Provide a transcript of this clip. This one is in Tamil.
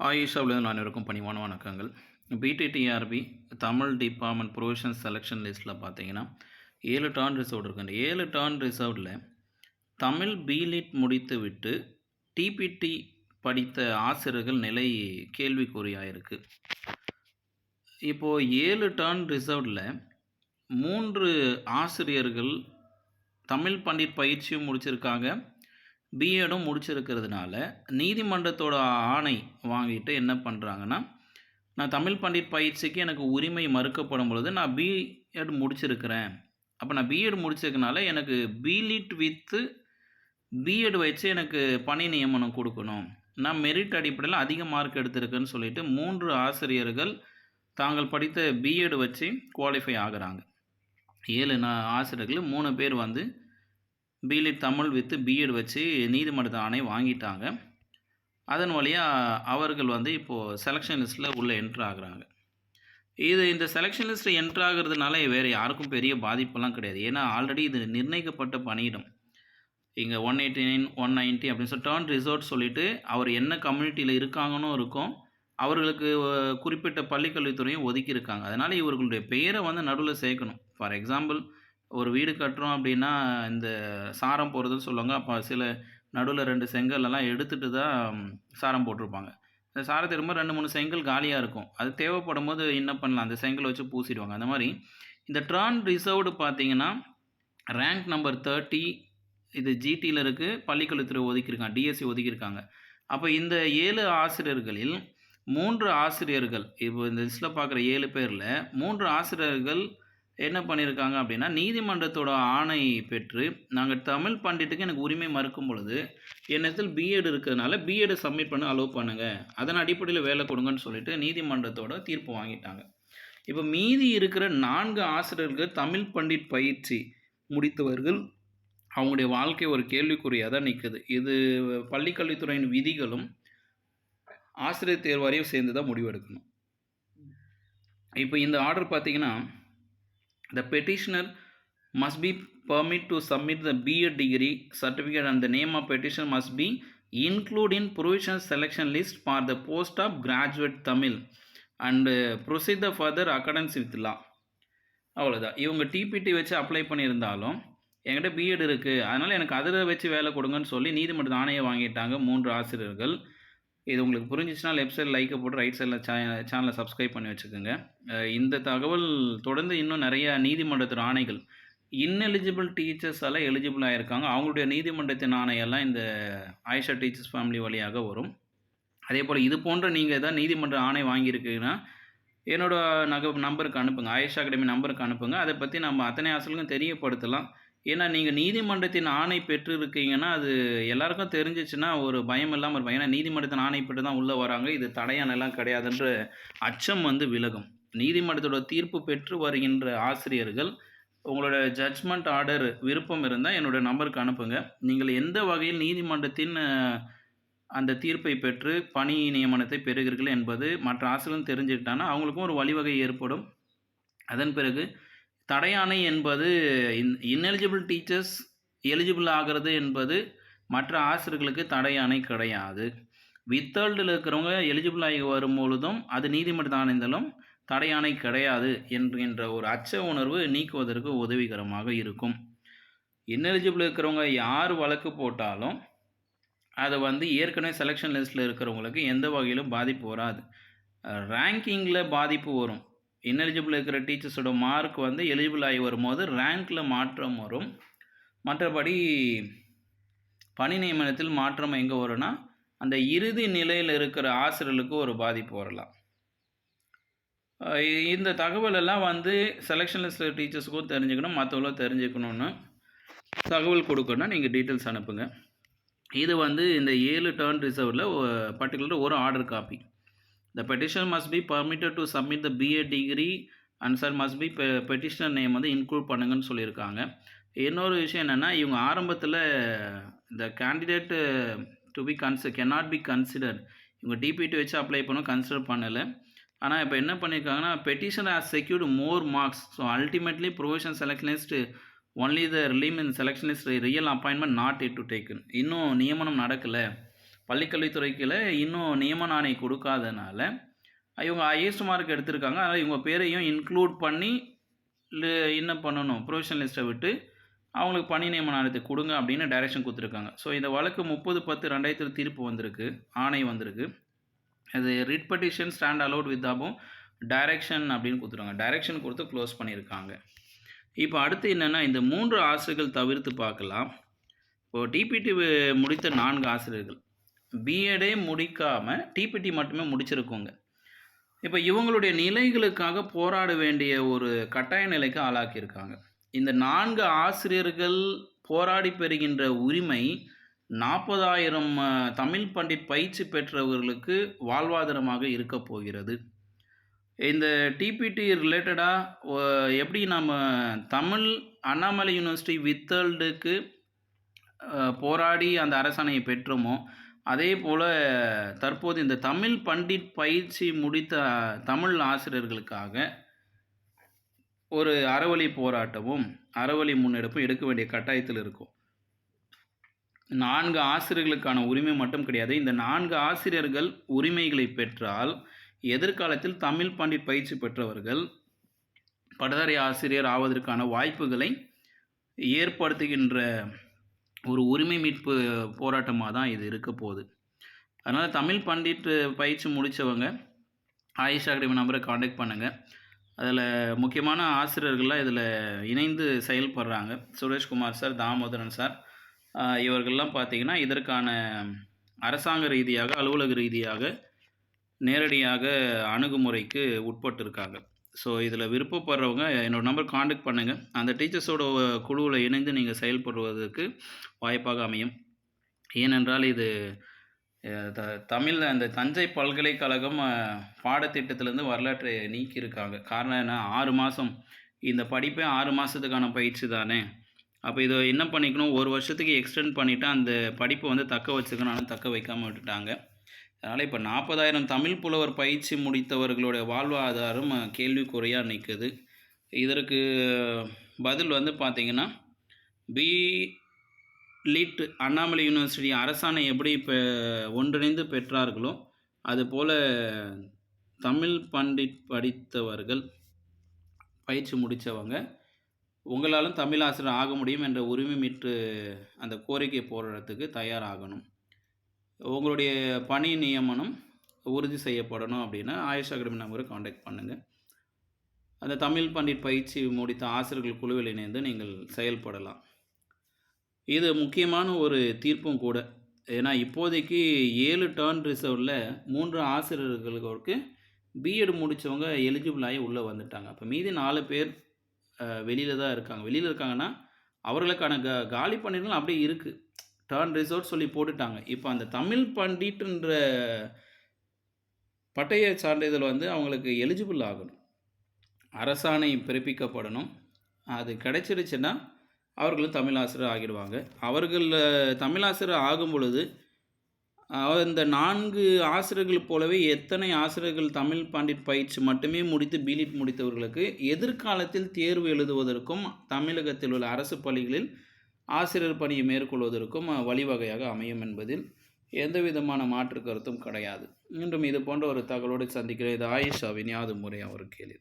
ஆயிஷாவிலிருந்து நான் இருக்கும் பணிவான வணக்கங்கள். பிடிடிஆர்பி தமிழ் டிபார்ட்மெண்ட் ப்ரொவிஷன் செலெக்ஷன் லிஸ்ட்டில் பார்த்தீங்கன்னா ஏழு டான் ரிசர்வ் இருக்கு. அந்த ஏழு டர்ன் ரிசர்வ்டில் தமிழ் பிலிட் முடித்து விட்டு டிபிடி படித்த ஆசிரியர்கள் நிலை கேள்விக்குறியாயிருக்கு இப்போது ஏழு டர்ன் ரிசர்வ்டில் மூன்று ஆசிரியர்கள் தமிழ் பண்டிட் பயிற்சியும் முடிச்சிருக்காங்க. பிஎடும் முடிச்சிருக்கிறதுனால நீதிமன்றத்தோட ஆணை வாங்கிட்டு என்ன பண்ணுறாங்கன்னா நான் தமிழ் பண்டிட் பயிற்சிக்கு எனக்கு உரிமை மறுக்கப்படும் பொழுது நான் பிஎட் முடிச்சிருக்கிறேன். அப்போ நான் பிஎட் முடிச்சிருக்கனால எனக்கு பிலிட் வித்து பிஎட் வச்சு எனக்கு பணி நியமனம் கொடுக்கணும். நான் மெரிட் அடிப்படையில் அதிக மார்க் எடுத்திருக்கேன்னு சொல்லிட்டு மூன்று ஆசிரியர்கள் தாங்கள் படித்த பிஎட் வச்சு குவாலிஃபை ஆகிறாங்க. ஏழு நான் ஆசிரியர்கள் மூணு பேர் வந்து பிலிட் தமிழ் வித்து பிஎட் வச்சு நீதிமன்ற ஆணை வாங்கிட்டாங்க. அதன் வழியாக அவர்கள் வந்து இப்போது செலெக்ஷன் லிஸ்ட்டில் உள்ளே என்ட்ரு ஆகுறாங்க. இது இந்த செலெக்ஷன் லிஸ்ட்டில் என்ட்ரு ஆகுறதுனால வேறு யாருக்கும் பெரிய பாதிப்பெல்லாம் கிடையாது. ஏன்னா ஆல்ரெடி இது நிர்ணயிக்கப்பட்ட பணியிடம். இங்கே one eighty nine one ninety அப்படின்னு சொல்லி டேர்ன் ரிசோர்ட் சொல்லிவிட்டு அவர் என்ன கம்யூனிட்டியில் இருக்காங்கன்னு இருக்கும். அவர்களுக்கு குறிப்பிட்ட பள்ளிக்கல்வித்துறையும் ஒதுக்கியிருக்காங்க அதனால் இவர்களுடைய பெயரை வந்து நடுவில் சேர்க்கணும். ஃபார் எக்ஸாம்பிள் ஒரு வீடு கட்டுறோம் அப்படின்னா இந்த சாரம் போடுறதுன்னு சொல்லுவாங்க. அப்போ சில நடுவில் ரெண்டு செங்கல்லாம் எடுத்துகிட்டு தான் சாரம் போட்டிருப்பாங்க. இந்த சாரத்தை ரொம்ப ரெண்டு மூணு செங்கல் காலியாக இருக்கும். அது தேவைப்படும் போது என்ன பண்ணலாம்? அந்த செங்கல் வச்சு பூசிடுவாங்க. அந்த மாதிரி இந்த ட்ரான் ரிசர்வ்டு பார்த்தீங்கன்னா ரேங்க் நம்பர் தேர்ட்டி இது ஜிடியில் இருக்குது பள்ளிக்கல்வித்துறை ஒதுக்கியிருக்காங்க. டிஎஸ்சி ஒதுக்கியிருக்காங்க. அப்போ இந்த ஏழு ஆசிரியர்களில் மூன்று ஆசிரியர்கள் இப்போ இந்த லிஸ்ட்டில் பார்க்குற ஏழு பேரில் மூன்று ஆசிரியர்கள் என்ன பண்ணியிருக்காங்க அப்படின்னா நீதிமன்றத்தோட ஆணை பெற்று நாங்கள் தமிழ் பண்டிட்டுக்கு எனக்கு உரிமை மறுக்கும் பொழுது என்னத்தில் பிஎட் இருக்கிறதுனால பிஎட் சப்மிட் பண்ண அலோவ் பண்ணுங்கள் அதன் அடிப்படையில் வேலை கொடுங்கன்னு சொல்லிட்டு நீதிமன்றத்தோட தீர்ப்பு வாங்கிட்டாங்க. இப்போ மீதி இருக்கிற நான்கு ஆசிரியர்கள் தமிழ் பண்டிட் பயிற்சி முடித்தவர்கள் அவங்களுடைய வாழ்க்கை ஒரு கேள்விக்குறியாக தான் நிற்குது இது பள்ளிக்கல்வித்துறையின் விதிகளும் ஆசிரியர் தேர்வாரியும் சேர்ந்து தான் முடிவெடுக்கணும். இப்போ இந்த ஆர்டர் பார்த்தீங்கன்னா The petitioner must be permit to submit the B.Ed degree certificate and the name of petitioner must be included in provisional selection list for the post of graduate Tamil and proceed the further accordance with law அவ்வளோதான் இவங்க டிபிடி வச்சு அப்ளை பண்ணியிருந்தாலும் என்கிட்ட பிஎட் இருக்குது அதனால் எனக்கு அதில் வச்சு வேலை கொடுங்கன்னு சொல்லி நீதிமன்ற ஆணையை வாங்கிட்டாங்க மூன்று ஆசிரியர்கள் இது உங்களுக்கு புரிஞ்சிச்சுன்னா லெஃப்ட் சைடில் லைக்கை போட்டு ரைட் சைடில் சே சேனலை சப்ஸ்கிரைப் பண்ணி வச்சுக்கோங்க. இந்த தகவல் தொடர்ந்து இன்னும் நிறைய நீதிமன்றத்தின் ஆணைகள் இன்எலிஜிபிள் டீச்சர்ஸ் எல்லாம் எலிஜிபிள் ஆகிருக்காங்க அவங்களுடைய நீதிமன்றத்தின் ஆணையெல்லாம் இந்த ஆயிஷா டீச்சர்ஸ் ஃபேமிலி வழியாக வரும். அதே போல் இது போன்ற நீங்கள் எதாவது நீதிமன்ற ஆணை வாங்கியிருக்கீங்கன்னா என்னோட நக நம்பருக்கு அனுப்புங்க. ஆயிஷா அகாடமி நம்பருக்கு அனுப்புங்க. அதை பற்றி நம்ம அத்தனை ஆசிரியர்களுக்கும் தெரியப்படுத்தலாம். ஏன்னா நீங்கள் நீதிமன்றத்தின் ஆணை பெற்றிருக்கீங்கன்னா அது எல்லாருக்கும் தெரிஞ்சிச்சுன்னா ஒரு பயம் இல்லாமல் இருப்பாங்க. ஏன்னா நீதிமன்றத்தின் ஆணை பெற்று தான் உள்ளே வராங்க. இது தடையானெல்லாம் கிடையாதுன்ற அச்சம் வந்து விலகும். நீதிமன்றத்தோட தீர்ப்பு பெற்று வருகின்ற ஆசிரியர்கள் உங்களோட ஜட்ஜ்மெண்ட் ஆர்டர் விருப்பம் இருந்தால் என்னோட நம்பருக்கு அனுப்புங்க. நீங்கள் எந்த வகையில் நீதிமன்றத்தின் அந்த தீர்ப்பை பெற்று பணி நியமனத்தை பெறுகிறீர்கள் என்பது மற்ற ஆசிரியர்களும் தெரிஞ்சுக்கிட்டாங்கன்னா அவங்களுக்கும் ஒரு வழிவகை ஏற்படும். அதன் பிறகு தடையாணை என்பது இன் இன்எலிஜிபிள் டீச்சர்ஸ் எலிஜிபிள் ஆகிறது என்பது மற்ற ஆசிரியர்களுக்கு தடையாணை கிடையாது. வித்தேர்டில் இருக்கிறவங்க எலிஜிபிள் ஆகி வரும் பொழுதும் அது நீதிமன்ற ஆணைந்தாலும் தடையாணை கிடையாது என்கின்ற ஒரு அச்ச உணர்வு நீக்குவதற்கு உதவிகரமாக இருக்கும். இன்எலிஜிபிள் இருக்கிறவங்க யார் வழக்கு போட்டாலும் அது வந்து ஏற்கனவே செலெக்ஷன் லிஸ்ட்டில் இருக்கிறவங்களுக்கு எந்த வகையிலும் பாதிப்பு வராது. ரேங்கிங்கில் பாதிப்பு வரும். இன்எலிஜிபிள் இருக்கிற டீச்சர்ஸோட மார்க் வந்து எலிஜிபிள் ஆகி வரும்போது ரேங்க்கில் மாற்றம் வரும். மற்றபடி பணி நியமனத்தில் மாற்றம் எங்கே வரும்னா அந்த இறுதி நிலையில் இருக்கிற ஆசிரியர்களுக்கு ஒரு பாதிப்பு வரலாம். இந்த தகவல் எல்லாம் வந்து செலெக்ஷன் லிஸ்ட் டீச்சர்ஸுக்கும் தெரிஞ்சுக்கணும் மற்றவங்களும் தெரிஞ்சுக்கணும்னு தகவல் கொடுக்கணும்னா நீங்கள் டீட்டெயில்ஸ் அனுப்புங்க. இது வந்து இந்த ஏழு டேர்ன் ரிசர்வில் பர்டிகுலர் ஒரு order copy the petition must be permitted to submit the BA degree and sir must be petitioner name வந்து இன்க்ளூட் பண்ணுங்கன்னு சொல்லியிருக்காங்க. இன்னொரு விஷயம் என்னென்னா இவங்க ஆரம்பத்தில் இந்த கேண்டிடேட்டு டு பி கன்சி cannot பி கன்சிடர் இவங்க டிபிடி வச்சு அப்ளை பண்ண கன்சிடர் பண்ணலை. ஆனால் இப்போ என்ன பண்ணியிருக்காங்கன்னா petition as secured more marks so ultimately provision selection list only the ரிலீம் in selection list real appointment not it to taken இன்னும் நியமனம் நடக்கலை. பள்ளிக்கல்வித்துறைக்குள்ள இன்னும் நியமன ஆணை கொடுக்காதனால இவங்க ஐஎஸ் மார்க் எடுத்திருக்காங்க. அதனால் இவங்க பேரையும் இன்க்ளூட் பண்ணி என்ன பண்ணணும்? ப்ரொஃபஷனல் லிஸ்ட்டை விட்டு அவங்களுக்கு பணி நியமன ஆணையத்தை கொடுங்க அப்படின்னு டைரக்ஷன் கொடுத்துருக்காங்க. ஸோ இந்த வழக்கு முப்பது பத்து ரெண்டாயிரத்தில் தீர்ப்பு வந்திருக்கு. ஆணை வந்திருக்கு. அது writ petition stand allowed with above direction அப்படின்னு கொடுத்துருக்காங்க. டைரக்ஷன் கொடுத்து க்ளோஸ் பண்ணியிருக்காங்க. இப்போ அடுத்து என்னென்னா இந்த மூன்று ஆசிரியர்கள் தவிர்த்து பார்க்கலாம். இப்போ டிபிடி முடித்த நான்கு ஆசிரியர்கள். பிஎடே முடிக்காமல் டிபிடி மட்டுமே முடிச்சிருக்கோங்க. இப்போ இவங்களுடைய நிலைகளுக்காக போராட வேண்டிய ஒரு கட்டாய நிலைக்கு ஆளாக்கியிருக்காங்க. இந்த நான்கு ஆசிரியர்கள் போராடி பெறுகின்ற உரிமை நாற்பதாயிரம் தமிழ் பண்டிட் பயிற்சி பெற்றவர்களுக்கு வாழ்வாதாரமாக இருக்க போகிறது. இந்த டிபிடி ரிலேட்டடாக எப்படி நம்ம தமிழ் அண்ணாமலை யூனிவர்சிட்டி வித்தல்டுக்கு போராடி அந்த அரசாணையை பெற்றோமோ அதே போல் தற்போது இந்த தமிழ் பண்டிட் பயிற்சி முடித்த தமிழ் ஆசிரியர்களுக்காக ஒரு அறவழி போராட்டமும் அறவழி முன்னெடுப்பும் எடுக்க வேண்டிய கட்டாயத்தில் இருக்கும். நான்கு ஆசிரியர்களுக்கான உரிமை மட்டும் கிடையாது. இந்த நான்கு ஆசிரியர்கள் உரிமைகளை பெற்றால் எதிர்காலத்தில் தமிழ் பண்டிட் பயிற்சி பெற்றவர்கள் பட்டதாரி ஆசிரியர் ஆவதற்கான வாய்ப்புகளை ஏற்படுத்துகின்ற ஒரு உரிமை மீட்பு போராட்டமாக தான் இது இருக்க போகுது. அதனால் தமிழ் பண்டிட் பயிற்சி முடித்தவங்க ஆயிஷா அகாடமி நம்பரை காண்டாக்ட் பண்ணுங்கள் அதில் முக்கியமான ஆசிரியர்கள்லாம் இதில் இணைந்து செயல்படுறாங்க. சுரேஷ்குமார் சார் தாமோதரன் சார் இவர்கள்லாம் பார்த்திங்கன்னா இதற்கான அரசாங்க ரீதியாக அலுவலக ரீதியாக நேரடியாக அணுகுமுறைக்கு உட்பட்டிருக்காங்க. ஸோ இதில் விருப்பப்படுறவங்க என்னோடய நம்பர் காண்டாக்ட் பண்ணுங்கள் அந்த டீச்சர்ஸோட குழுவில் இணைந்து நீங்கள் செயல்படுவதற்கு வாய்ப்பாக அமையும். ஏனென்றால் இது த தமிழில் அந்த தஞ்சை பல்கலைக்கழகம் பாடத்திட்டத்திலேருந்து வரலாற்றை நீக்கியிருக்காங்க. காரணம் என்ன? ஆறு மாதம் இந்த படிப்பே ஆறு மாதத்துக்கான பயிற்சி தானே? அப்போ இதை என்ன பண்ணிக்கணும்? ஒரு வருஷத்துக்கு எக்ஸ்டெண்ட் பண்ணிவிட்டு அந்த படிப்பை வந்து தக்க வச்சுக்கணும் தக்க வைக்காமல் விட்டுட்டாங்க. அதனால் இப்போ நாற்பதாயிரம் தமிழ் புலவர் பயிற்சி முடித்தவர்களுடைய வாழ்வாதாரம் கேள்விக்குறையாக நிற்குது இதற்கு பதில் வந்து பார்த்திங்கன்னா பி லிட் அண்ணாமலை யூனிவர்சிட்டி அரசாணை எப்படி இப்போ ஒன்றிணைந்து பெற்றார்களோ அதுபோல் தமிழ் பண்டிட் படித்தவர்கள் பயிற்சி முடித்தவங்க உங்களாலும் தமிழ் ஆசிரியர் ஆக முடியும் என்ற உரிமை மீட்டு அந்த கோரிக்கை போடுறதுக்கு தயாராகணும். உங்களுடைய பணி நியமனம் உறுதி செய்யப்படணும் அப்படின்னா ஆயுஷ் அகாடமி நம்பரை காண்டாக்ட் பண்ணுங்கள் அந்த தமிழ் பண்டிட் பயிற்சி முடித்த ஆசிரியர்கள் குழுவில் இணைந்து நீங்கள் செயல்படலாம். இது முக்கியமான ஒரு தீர்ப்பும் கூட. ஏன்னா இப்போதைக்கு ஏழு டேர்ன் ரிசர்வில் மூன்று ஆசிரியர்களுக்கு பிஎட் முடித்தவங்க எலிஜிபிள் ஆகி உள்ளே வந்துட்டாங்க. அப்போ மீதி நாலு பேர் வெளியில் தான் இருக்காங்க. வெளியில் இருக்காங்கன்னா அவர்களுக்கான க காலி பணிகள் அப்படியே இருக்குது டர்ன் ரிசோர்ட் சொல்லி போட்டுட்டாங்க. இப்போ அந்த தமிழ் பண்டிட்டுன்ற பட்டய சான்றிதழ் வந்து அவங்களுக்கு எலிஜிபிள் ஆகணும். அரசாணை பிறப்பிக்கப்படணும். அது கிடைச்சிருச்சுன்னா அவர்களும் தமிழாசிரியர் ஆகிடுவாங்க. அவர்கள் தமிழாசிரியர் ஆகும் பொழுது இந்த நான்கு ஆசிரியர்கள் போலவே எத்தனை ஆசிரியர்கள் தமிழ் பண்டிட் பயிற்சி மட்டுமே முடித்து பிலிட் முடித்தவர்களுக்கு எதிர்காலத்தில் தேர்வு எழுதுவதற்கும் தமிழகத்தில் உள்ள அரசு பள்ளிகளில் ஆசிரியர் பணியை மேற்கொள்வதற்கும் வழிவகையாக அமையும் என்பதில் எந்த விதமான மாற்று கருத்தும் கிடையாது. மீண்டும் இது போன்ற ஒரு தகவலோடு சந்திக்கிறேன். இது ஆயிஷாவின் யாது முறை அவர் கேள்வி.